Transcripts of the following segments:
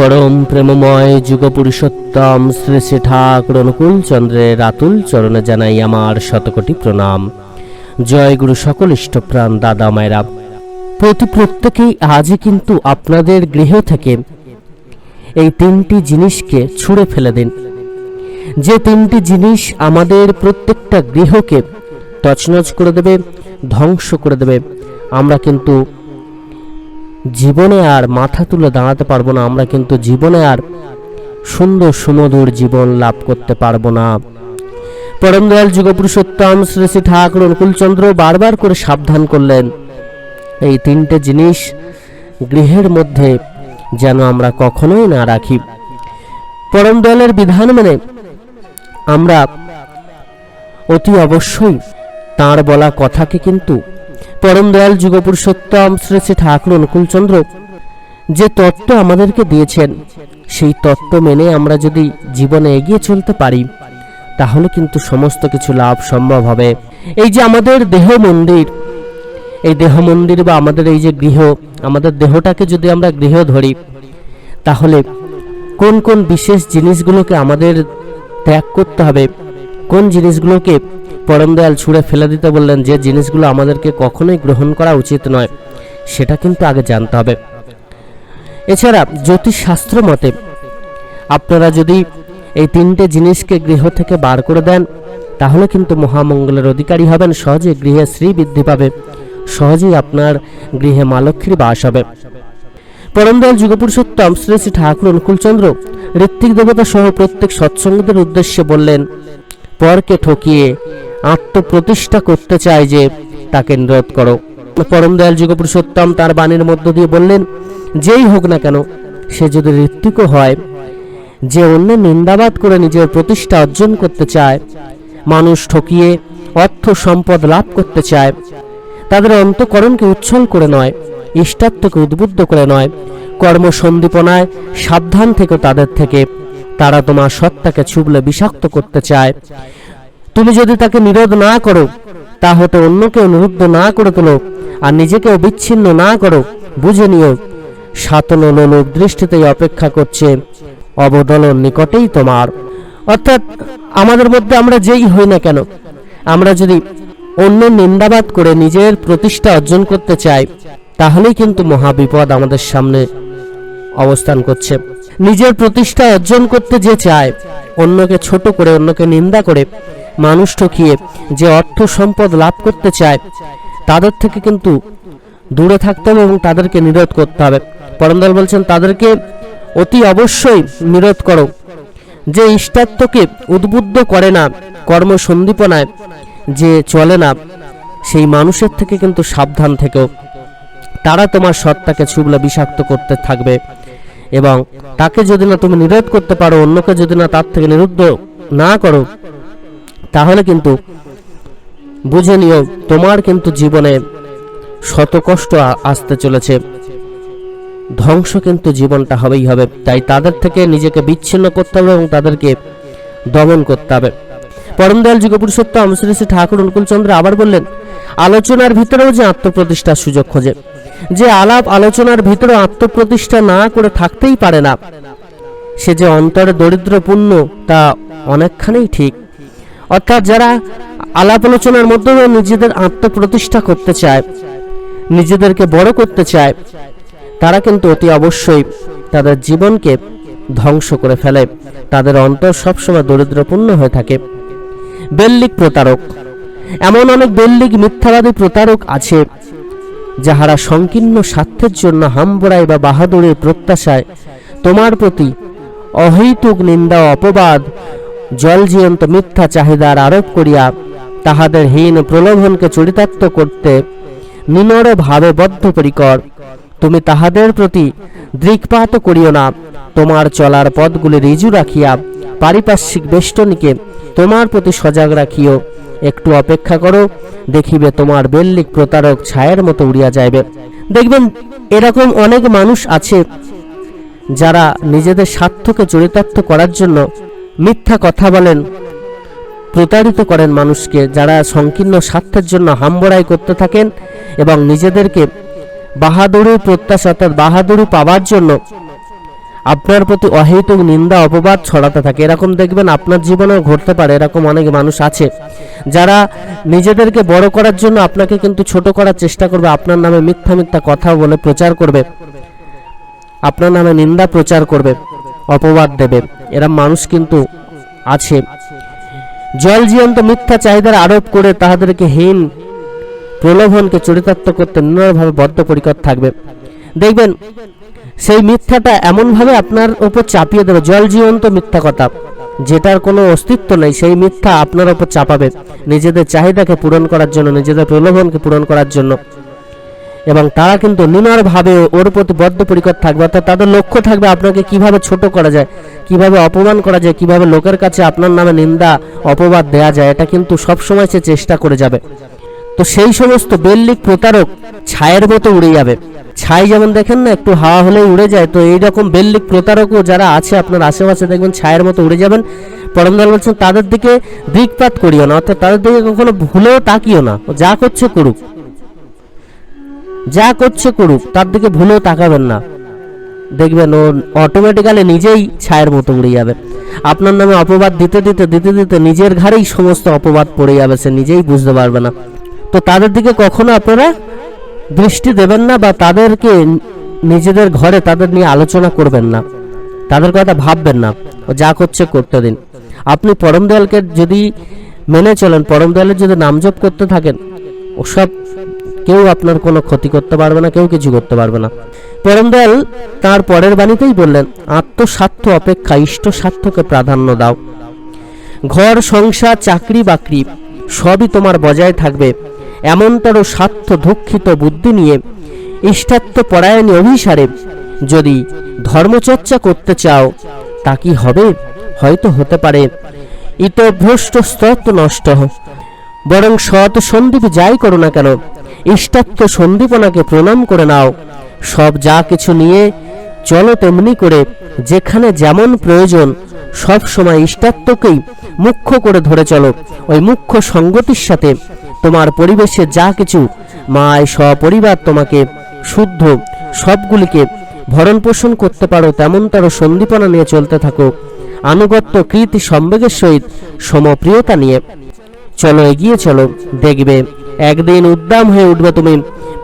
পরম প্রেমময় যুগ পুরুষোত্তম শ্রী শ্রী ঠাকুর অনুকূল চন্দ্রের আতুল চরণে জানাই আমার শতকোটি প্রণাম। জয় গুরু সকল ইষ্টপ্রাণ দাদা মায়েরা। প্রতি প্রত্যেকেই আজই কিন্তু আপনাদের গৃহ থেকে এই তিনটি জিনিসকে ছুঁড়ে ফেলে দিন। যে তিনটি জিনিস আমাদের প্রত্যেকটা গৃহকে তছনছ করে দেবে, ধ্বংস করে দেবে, আমরা কিন্তু জীবনে আর মাথা তুলে দাঁড়াতে পারব না আমরা, কিন্তু জীবনে আর সুন্দর সুমধুর জীবন লাভ করতে পারব না। পরম দয়াল যুগপুরুষোত্তম শ্রী শ্রী ঠাকুর অনুকূলচন্দ্র বারবার করে সাবধান করলেন। এই তিনটে জিনিস গৃহের মধ্যে যেন আমরা কখনোই না রাখি। পরম দয়ালের বিধান মেনে আমরা অতি অবশ্যই তার বলা কথাকে কিন্তু পরম দয়াল যুগপুরুষোত্তম শ্রী শ্রী ঠাকুর অনুকূলচন্দ্র যে তত্ত্ব আমাদেরকে দিয়েছেন, সেই তত্ত্ব মেনে আমরা যদি জীবনে এগিয়ে চলতে পারি, তাহলে কিন্তু সমস্ত কিছু লাভ সম্ভব হবে। এই যে আমাদের দেহ মন্দির, এই দেহ মন্দির বা আমাদের এই যে গৃহ, আমাদের দেহটাকে যদি আমরা গৃহ ধরি, তাহলে কোন কোন বিশেষ জিনিসগুলোকে আমাদের ত্যাগ করতে হবে, কোন জিনিসগুলোকে পরম দয়াল ছুঁড়ে ফেলে দিতে বললেন, যে জিনিসগুলো আমাদেরকে কখনোই গ্রহণ করা উচিত নয়, সেটা কিন্তু আগে জানতে হবে। এছাড়া জ্যোতিষশাস্ত্র মতে, আপনারা যদি এই তিনটে জিনিসকে গৃহ থেকে বার করে দেন, তাহলে কিন্তু মহামঙ্গলের অধিকারী হবেন সহজে গৃহে শ্রী বৃদ্ধি পাবে, সহজেই আপনার গৃহে মা লক্ষ্মীর বাস হবে। পরমদয়াল যুগপুরুষোত্তম শ্রী শ্রী ঠাকুর অনুকূলচন্দ্র ঋত্বিক দেবতা সহ প্রত্যেক সৎসঙ্গীদের উদ্দেশ্যে বললেন, পরকে ঠকিয়ে আত্মপ্রতিষ্ঠা করতে চায় যে তাকে নিরোধ করো। পরম দয়াল যুগপুরুষোত্তম তার বাণীর মধ্য দিয়ে বললেন, যেই হোক না কেন, সে যদি ঋত্বিকও হয়, যে অন্য নিন্দাবাদ করে নিজের প্রতিষ্ঠা অর্জন করতে চায়, মানুষ ঠকিয়ে অর্থ সম্পদ লাভ করতে চায়, তাদের অন্তকরণকে উচ্ছল করে নয়, ইষ্টাত্মকে উদ্বুদ্ধ করে নয় কর্মসন্দীপনায় সাবধান থেকে তাদের থেকে, তারা তোমার সত্তাকে ছুবলে বিষাক্ত করতে চায় তুমি যদি তাকে নিরোধ না করো তা হতে অন্যকেও নিরুদ্ধ না করে তোলো, আর নিজেকেও বিচ্ছিন্ন না করো, বুঝে নিও, সাতন লোক দৃষ্টিতেই অপেক্ষা করছে, অবদলন নিকটেই তোমার। অর্থাৎ, আমাদের মধ্যে আমরা যেই হই না কেন, আমরা যদি অন্য নিন্দাবাদ করে নিজের প্রতিষ্ঠা অর্জন করতে চাই, তাহলেই কিন্তু মহাবিপদ আমাদের সামনে অবস্থান করছে। নিজের প্রতিষ্ঠা অর্জন করতে যে চায়, অন্যকে ছোট করে, অন্যকে নিন্দা করে মানুষ ঠকিয়ে যে অর্থ সম্পদ লাভ করতে চায়, তাদের থেকে কিন্তু দূরে থাকতে হবে এবং তাদেরকে নিরোধ করতে হবে। পরমদল বলছেন, তাদেরকে অতি অবশ্যই নিরোধ করো। যে ইষ্টাত্মকে উদ্বুদ্ধ করে না, কর্মসন্দীপনায় যে চলে না, সেই মানুষের থেকে কিন্তু সাবধান থেকেও তারা তোমার সত্তাকে ছুবলে বিষাক্ত করতে থাকবে এবং তাকে যদি না তুমি নিরোধ করতে পারো, অন্যকে যদি না তার থেকে নিরুদ্ধ না করো তাহলে কিন্তু বুঝে নিও, তোমার কিন্তু জীবনে শত কষ্ট আসতে চলেছে। ধ্বংস কিন্তু জীবনটা হবেই হবে। তাই তাদের থেকে নিজেকে বিচ্ছিন্ন করতে হবে এবং তাদেরকে দমন করতে হবে। পরমদয়াল যুগ পুরুষোত্তম শ্রী শ্রী ঠাকুর অনুকূলচন্দ্র আবার বললেন, আলোচনার ভিতরেও যে আত্মপ্রতিষ্ঠার সুযোগ খোঁজে, যে আলাপ আলোচনার ভিতরে আত্মপ্রতিষ্ঠা না করে থাকতেই পারে না, সে যে অন্তরে দরিদ্রপূর্ণ তা অনেকখানেই ঠিক। অর্থাৎ যারা আলাপ আলোচনার মাধ্যমে নিজেদের আত্মপ্রতিষ্ঠা করতে চায়, নিজেদেরকে বড় করতে চায়, তারা কিন্তু অতি অবশ্যই তাদের জীবনকে ধ্বংস করে ফেলে। তাদের অন্তর সবসময় দরিদ্রপূর্ণ হয়ে থাকে। বেল্লিক প্রতারক। এমন অনেক বেল্লিক মিথ্যাবাদী প্রতারক আছে, যাহারা সংকীর্ণ স্বার্থের জন্য হামবড়াই বা বাহাদুরের প্রত্যাশায় তোমার প্রতি অহৈতুক নিন্দা অপবাদ জলজীয়ন্ত মিথ্যা চাহিদার আরোপ করিয়া তাহাদের হীন প্রলোভনকে চরিতার্থ করতে নিনর ভাবে বদ্ধপরিকর তুমি তাহাদের প্রতি দৃকপাত করিও না। তোমার চলার পথগুলি রিজু রাখিয়া পারিপার্শ্বিক বেষ্টনীকে তোমার প্রতি সজাগ রাখিও। একটু অপেক্ষা করো, দেখিবে তোমার বেল্লিক প্রতারক ছায়ের মতো উড়িয়া যাইবে। দেখবেন, এরকম অনেক মানুষ আছে যারা নিজেদের স্বার্থকে চরিতার্থ করার জন্য মিথ্যা কথা বলেন। প্রতারিত করেন মানুষকে যারা সংকীর্ণ স্বার্থের জন্য হামবড়াই করতে থাকেন এবং নিজেদেরকে বাহাদুরি প্রত্যাশা অর্থাৎ বাহাদুরি পাওয়ার জন্য আপনার প্রতি অহেতুক নিন্দা, অপবাদ ছড়াতে থাকে। এরকম দেখবেন আপনার জীবনেও ঘটতে পারে, এরকম অনেক মানুষ আছে। যারা নিজেদেরকে বড় করার জন্য আপনাকে কিন্তু ছোট করার চেষ্টা করবে, আপনার নামে মিথ্যা মিথ্যা কথা বলে প্রচার করবে, আপনার নামে নিন্দা প্রচার করবে, অপবাদ দেবে। এরা মানুষ কিন্তু আছে। জল জীবন্ত মিথ্যা চাহিদার আরোপ করে তাহাদেরকে হীন প্রলোভনকে চরিতার্থ করতে নির্ণয়ভাবে বদ্ধপরিকর থাকবে। দেখবেন, সেই মিথ্যাটা এমনভাবে আপনার ওপর চাপিয়ে দেবে, জল জীবন্ত মিথ্যা কথা। যেটার কোনো অস্তিত্ব নেই, সেই মিথ্যা আপনার ওপর চাপাবে নিজেদের চাহিদাকে পূরণ করার জন্য, নিজেদের প্রলোভনকে পূরণ করার জন্য। এবং তারা কিন্তু নিনরভাবে ওর প্রতি বদ্ধপরিকর থাকবে, অর্থাৎ তাদের লক্ষ্য থাকবে আপনাকে কীভাবে ছোট করা যায়। কীভাবে অপমান করা যায়, কীভাবে লোকের কাছে আপনার নামে নিন্দা, অপবাদ দেয়া যায়, এটা কিন্তু সবসময় সে চেষ্টা করে যাবে। তো সেই সমস্ত বেল্লিক প্রতারক ছায়ের মতো উড়ে যাবে। ছাই যেমন দেখেন না, একটু হাওয়া হলেই উড়ে যায়, তো এইরকম বেল্লিক প্রতারকও যারা আছে, আপনার আশেপাশে দেখবেন ছায়ের মতো উড়ে যাবেন। পরমদল বলছেন, তাদের দিকে দিকপাত করিও না, অর্থাৎ তাদের দিকে কখনো ভুলেও তাকিও না যা করছে করুক। যা করছে করুক, তার দিকে ভুলেও তাকাবেন না। দেখবেন ও অটোমেটিক্যালি নিজেই ছায়ের মতো উড়ে যাবে। আপনার নামে অপবাদ দিতে দিতে দিতে দিতে নিজের ঘাড়েই সমস্ত অপবাদ পড়ে যাবে, সে নিজেই বুঝতে পারবে না। তো তাদের দিকে কখনো আপনারা দৃষ্টি দেবেন না বা তাদেরকে নিজেদের ঘরে তাদের নিয়ে আলোচনা করবেন না। তাদের কথা ভাববেন না। ও যা করছে করতে দিন। আপনি পরম দয়ালকে যদি মেনে চলেন, পরম দয়ালের যদি নাম জপ করতে থাকেন, ওসব কেউ আপনার কোনো ক্ষতি করতে পারবে না, কেউ কিছু করতে পারবে না। পরম দয়াল তার পরের বাণীতেই বললেন, আত্মস্বার্থ অপেক্ষা, ইষ্ট স্বার্থকে প্রাধান্য দাও। ঘর, সংসার, চাকরি, বাকরি, সবই তোমার বজায় থাকবে। এমনতর স্বার্থ দুঃখিত বুদ্ধি নিয়ে, ইষ্টাত্ম পরায়ণী অভিসারে, যদি ধর্মচর্চা করতে চাও, তা কি হবে? হয়তো হতে পারে। ইতভ্রষ্ট স্তত্ব নষ্ট। বরং সৎ সন্দীপ যাই করো না কেন, ইষ্টাত্ম সন্দীপনাকে প্রণাম করে নাও। সব যা কিছু নিয়ে চলো তেমনি করে, যেখানে যেমন প্রয়োজন, সব সময় ইষ্টাত্মকেই মুখ্য করে ধরে চলো। ওই মুখ্য সঙ্গতির সাথে তোমার পরিবেশে যা কিছু মায় সপরিবার তোমাকে শুদ্ধ সবগুলিকে ভরণ পোষণ করতে পারো তেমন তারও সন্দীপনা নিয়ে চলতে থাকো। আনুগত্য কৃতি সম্বেগের সহিত সমপ্রিয়তা নিয়ে চলো, এগিয়ে চলো, দেখবে, একদিন উদ্দাম হয়ে উঠবে তুমি।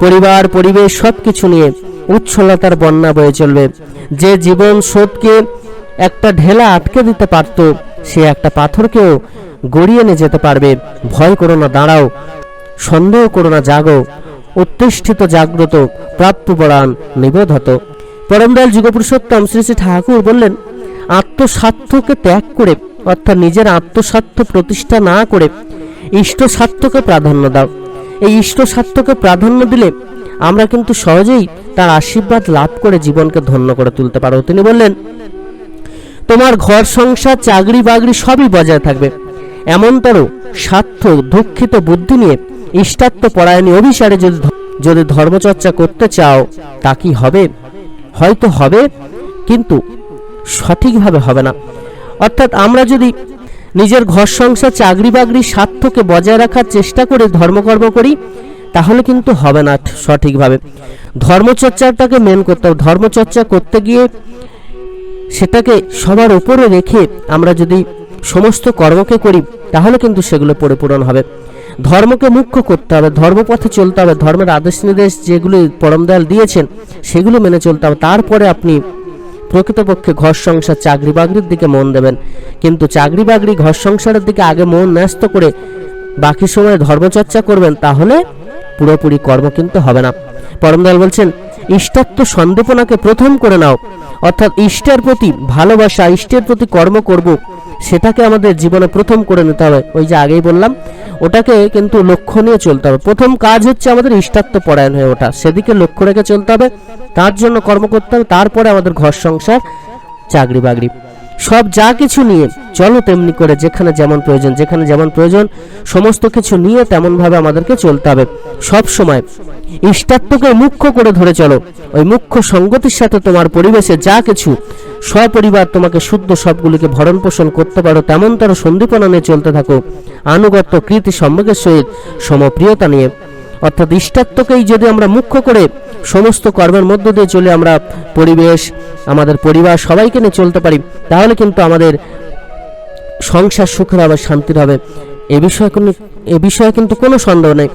পরিবার, পরিবেশ সব কিছু নিয়ে উচ্ছলতার বন্যা বয়ে চলবে। যে জীবন স্রোতকে একটা ঢেলা আটকে দিতে পারত, সে একটা পাথরকেও গড়িয়ে নিয়ে যেতে পারবে। ভয় করো না, দাঁড়াও। সন্দেহ করো না, জাগো। উত্তিষ্ঠিত জাগ্রত প্রাপ্য পরাণ নিবোধত পরমদয়াল যুগপুরুষোত্তম শ্রী শ্রী ঠাকুর বললেন, আত্মস্বার্থকে ত্যাগ করে, অর্থাৎ নিজের আত্মস্বার্থ প্রতিষ্ঠা না করে ইষ্ট স্বার্থকে প্রাধান্য দাও। এই ইষ্ট স্বার্থকে প্রাধান্য দিলে আমরা কিন্তু সহজেই তার আশীর্বাদ লাভ করে জীবনকে ধন্য করে তুলতে পারো তিনি বললেন, তোমার ঘর, সংসার, চাকরি বাকরি সবই বজায় থাকবে। এমনতরও স্বার্থ, দুঃখিত বুদ্ধি নিয়ে ইষ্টাত্ম পরায়ণী অভিসারে যদি যদি ধর্মচর্চা করতে চাও, তা কি হবে? হয়তো হবে, কিন্তু সঠিকভাবে হবে না। অর্থাৎ আমরা যদি নিজের ঘর সংসার, চাকরি বাকরি, স্বার্থকে বজায় রাখার চেষ্টা করে ধর্মকর্ম করি, তাহলে কিন্তু হবে না সঠিকভাবে। ধর্মচর্চাটাকে মেন করতে হবে। ধর্মচর্চা করতে গিয়ে সেটাকে সবার উপরে রেখে আমরা যদি সমস্ত কর্মকে করি, তাহলে কিন্তু সেগুলো পরিপূরণ হবে। ধর্মকে মুখ্য করতে হবে। ধর্মপথে চলতে হবে। ধর্মের আদেশ নির্দেশ যেগুলি পরমদয়াল দিয়েছেন, সেগুলো মেনে চলতে হবে। তারপরে আপনি প্রকৃতপক্ষে ঘর সংসার চাকরি বাকরির দিকে মন দেবেন। কিন্তু চাকরি বাকরি ঘর সংসারের দিকে আগে মন ন্যস্ত করে বাকি সময় ধর্মচর্চা করবেন, তাহলে পুরোপুরি কর্ম কিন্তু হবে না। পরমদয়াল বলছেন, ইষ্টাত্ম সন্দেপনাকে প্রথম করে নাও। অর্থাৎ ইষ্টের প্রতি ভালোবাসা, ইষ্টের প্রতি কর্ম করব সেটাকে আমাদের জীবনে প্রথম করে নিতে হবে। ওই যে আগেই বললাম, ওটাকে কিন্তু লক্ষ্য নিয়ে চলতে হবে। প্রথম কাজ হচ্ছে আমাদের ইষ্টাত্ম পরায়ণ হয়ে ওঠা। সেদিকে লক্ষ্য রেখে চলতে হবে। তার জন্য কর্ম করতে হবে। তারপরে আমাদের ঘর সংসার চাকরি বাকরি সব যা কিছু নিয়ে চলো তেমনি করে যেখানে যেমন প্রয়োজন, যেখানে যেমন প্রয়োজন, সমস্ত কিছু নিয়ে তেমনভাবে আমাদেরকে চলতে হবে। সব সময় ইষ্টাত্মকে মুখ্য করে ধরে চলো। ওই মুখ্য সঙ্গতির সাথে তোমার পরিবেশে যা কিছু সপরিবার তোমাকে শুদ্ধ সবগুলিকে ভরণ পোষণ করতে পারো তেমন তারও সন্দীপনা নিয়ে চলতে থাকো। আনুগত্য, কৃতি সম্যকের সহিত সমপ্রিয়তা নিয়ে অর্থাৎ ইষ্টাত্মকেই যদি আমরা মুখ্য করে সমস্ত কর্মের মধ্য দিয়ে চলে আমরা পরিবেশ, আমাদের পরিবার, সবাইকে নিয়ে চলতে পারি, তাহলে কিন্তু আমাদের সংসার সুখের হবে, শান্তির হবে। এ বিষয়ে কোনো এ বিষয়ে কিন্তু কোনো সন্দেহ নেই।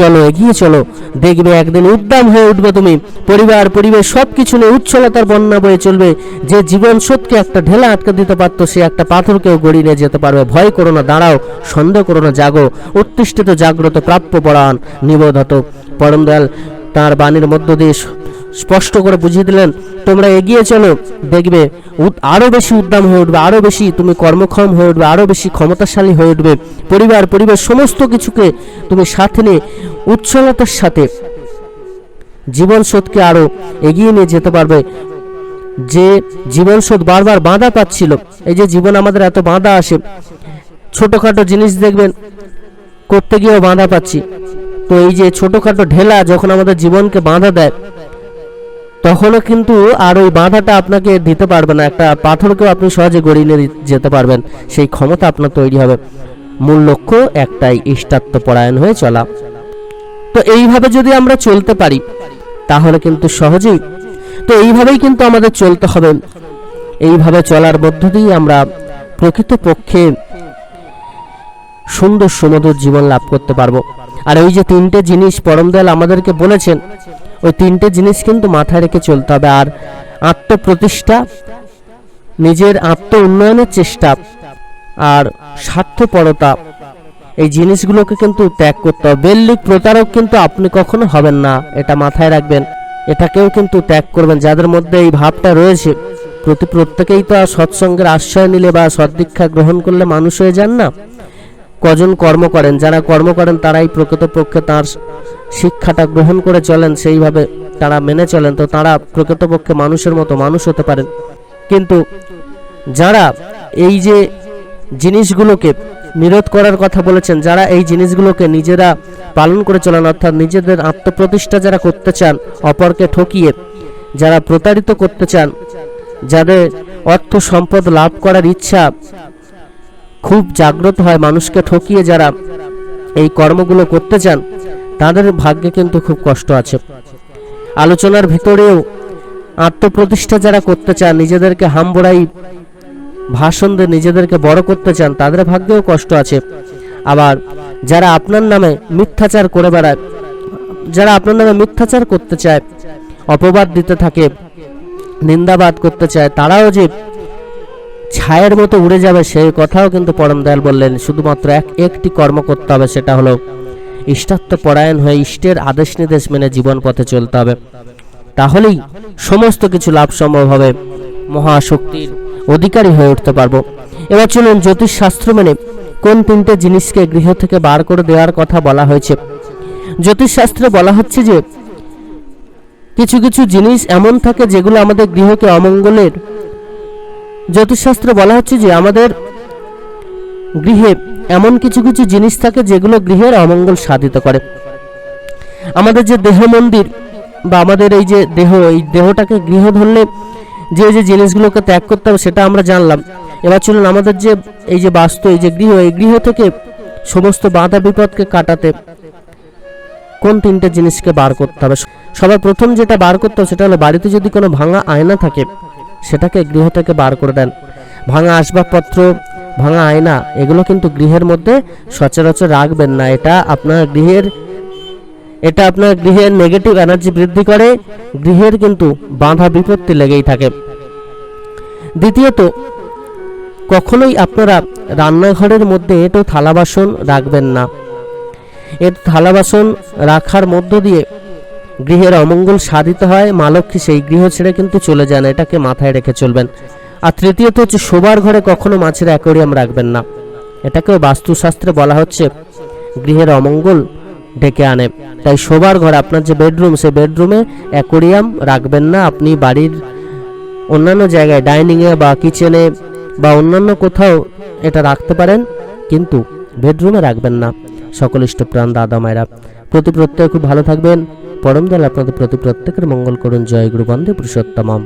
চলো, এগিয়ে চলো। দেখবে একদিন উদ্দাম হয়ে উঠবে তুমি। পরিবার, পরিবেশ সব কিছু নিয়ে উচ্ছলতার বন্যা বয়ে চলবে। যে জীবন সত্যি একটা ঢেলা আটকে দিতে পারতো, সে একটা পাথরকেও গড়িয়ে নিয়ে যেতে পারবে। ভয় করো না, দাঁড়াও, সন্দেহ করো না, জাগো। উত্তিষ্ঠিত জাগ্রত, প্রাপ্য পরাণ, নিবোধত। পরম দয়াল তাঁর বাণীর মধ্য দিয়ে স্পষ্ট করে বুঝিয়ে দিলেন, তোমরা এগিয়ে চলো, দেখবে উদ- আরও বেশি উদ্দাম হয়ে উঠবে, আরও বেশি তুমি কর্মক্ষম হয়ে উঠবে, আরও বেশি ক্ষমতাশালী হয়ে উঠবে। পরিবার পরিবার সমস্ত কিছুকে তুমি সাথে নিয়ে উচ্ছলতার সাথে জীবন স্রোতকে আরও এগিয়ে নিয়ে যেতে পারবে। যে জীবন স্রোত বারবার বাঁধা পাচ্ছিল, এই যে জীবন আমাদের এত বাঁধা আসে ছোটখাটো জিনিস দেখবেন, করতে গিয়েও বাঁধা পাচ্ছি। তো এই যে ছোটখাটো ঢেলা যখন আমাদের জীবনকে বাঁধা দেয় তখনও কিন্তু আর ওই বাধাটা আপনাকে দিতে পারবে না। একটা পাথরকেও আপনি সহজে গড়িয়ে নিয়ে যেতে পারবেন। সেই ক্ষমতা আপনার তৈরি হবে। মূল লক্ষ্য একটাই, ইষ্টাত্ম পরায়ণ হয়ে চলা। তো এইভাবে যদি আমরা চলতে পারি, তাহলে কিন্তু সহজেই, তো এইভাবেই কিন্তু আমাদের চলতে হবে। এইভাবে চলার মধ্য দিয়েই আমরা প্রকৃতপক্ষে সুন্দর সুমধুর জীবন লাভ করতে পারব। আর ওই যে তিনটে জিনিস পরম পরমদয়াল আমাদেরকে বলেছেন ওই তিনটে জিনিস কিন্তু মাথায় রেখে চলতে হবে। আর আত্মপ্রতিষ্ঠা, নিজের আত্ম উন্নয়নের চেষ্টা আর স্বার্থপরতা, এই জিনিসগুলোকে কিন্তু ত্যাগ করতে হবে। বেল্লিক প্রতারক কিন্তু আপনি কখনো হবেন না, এটা মাথায় রাখবেন। এটাকেও কিন্তু ত্যাগ করবেন। যাদের মধ্যে এই ভাবটা রয়েছে, প্রতি প্রত্যেকেই তো আর সৎসঙ্গের আশ্রয় নিলে বা সদ্দীক্ষা গ্রহণ করলে মানুষ হয়ে যান না। কজন কর্ম করেন? যারা কর্ম করেন, তারাই প্রকৃতপক্ষে তার শিক্ষাটা গ্রহণ করে চলেন, সেইভাবে তারা মেনে চলেন। তো তারা প্রকৃতপক্ষে মানুষের মতো মানুষ হতে পারেন। কিন্তু যারা এই যে জিনিসগুলোকে নিরোধ করার কথা বলেছেন, যারা এই জিনিসগুলোকে নিজেরা পালন করে চলেন, অর্থাৎ নিজেদের আত্মপ্রতিষ্ঠা যারা করতে চান, অপরকে ঠকিয়ে যারা প্রতারিত করতে চান, যাদের অর্থ সম্পদ লাভ করার ইচ্ছা খুব জাগ্রত হয়, মানুষকে ঠকিয়ে যারা এই কর্মগুলো করতে চান তাদের ভাগ্যে কিন্তু খুব কষ্ট আছে। আলোচনার ভিতরেও আত্মপ্রতিষ্ঠা যারা করতে চান, নিজেদেরকে হামবড়াই ভাষণ দিয়ে নিজেদেরকে বড় করতে চান, তাদের ভাগ্যেও কষ্ট আছে। আবার যারা আপনার নামে মিথ্যাচার করে বেড়ায়, যারা আপনার নামে মিথ্যাচার করতে চায়, অপবাদ দিতে থাকে, নিন্দাবাদ করতে চায়, তারাও যে ছায়ের মতো উড়ে যাবে, সেই কথাও কিন্তু পরম দয়াল বললেন, শুধুমাত্র এক একটি কর্ম করতে হবে, সেটা হলো ইষ্টাত্ম পরায়ণ হয়ে ইষ্টের আদেশ নির্দেশ মেনে জীবন পথে চলতে হবে। তাহলেই সমস্ত কিছু লাভ সম্ভব হবে। মহাশক্তির অধিকারী হয়ে উঠতে পারব। এবার চলুন জ্যোতিষ শাস্ত্র মেনে কোন তিনটে জিনিসকে গৃহ থেকে বার করে দেওয়ার কথা বলা হয়েছে। জ্যোতিষ শাস্ত্রে বলা হচ্ছে যে, কিছু কিছু জিনিস এমন থাকে যেগুলো আমাদের গৃহকে অমঙ্গলের। জ্যোতিষশাস্ত্রে বলা হচ্ছে যে, আমাদের গৃহে এমন কিছু কিছু জিনিস থাকে যেগুলো গৃহের অমঙ্গল সাধিত করে। আমাদের যে দেহ মন্দির বা আমাদের এই যে দেহ, এই দেহটাকে গৃহ ধরলে যে যে জিনিসগুলোকে ত্যাগ করতে হবে সেটা আমরা জানলাম। এবার চলুন আমাদের যে, এই যে বাস্তু, এই যে গৃহ, এই গৃহ থেকে সমস্ত বাধা বিপদকে কাটাতে কোন তিনটে জিনিসকে বার করতে হবে? সবার প্রথম যেটা বার করতে হবে সেটা হলো বাড়িতে যদি কোনো ভাঙা আয়না থাকে, সেটাকে গৃহ থেকে বার করে দেন। ভাঙা আসবাবপত্র ভাঙা আয়না এগুলো কিন্তু গৃহের মধ্যে সচরাচর রাখবেন না। এটা আপনার গৃহের, এটা আপনার গৃহের নেগেটিভ এনার্জি বৃদ্ধি করে। গৃহের কিন্তু বাধা বিপত্তি লেগেই থাকে। দ্বিতীয়ত, কখনোই আপনারা রান্নাঘরের মধ্যে এটো থালা বাসন রাখবেন না। এর থালা বাসন রাখার মধ্য দিয়ে গৃহের অমঙ্গল সাধিত হয়। মা লক্ষ্মী সেই গৃহ ছেড়ে কিন্তু চলে যান। এটাকে মাথায় রেখে চলবেন। আর তৃতীয়ত হচ্ছে, শোবার ঘরে কখনো মাছের অ্যাকোরিয়াম রাখবেন না। এটাকেও বাস্তুশাস্ত্রে বলা হচ্ছে, গৃহের অমঙ্গল ডেকে আনে। তাই শোবার ঘর, আপনার যে বেডরুম সেই বেডরুমে অ্যাকোরিয়াম রাখবেন না। আপনি বাড়ির অন্যান্য জায়গায়, ডাইনিংয়ে বা কিচেনে বা অন্যান্য কোথাও এটা রাখতে পারেন, কিন্তু বেডরুমে রাখবেন না। সকল ইষ্টপ্রাণ দাদা মায়েরা, প্রতি প্রত্যেকে খুব ভালো থাকবেন। পরম দয়াল আপনাদের প্রতি প্রত্যেকের মঙ্গল করুন। জয় গুরু বন্দে পুরুষোত্তমম।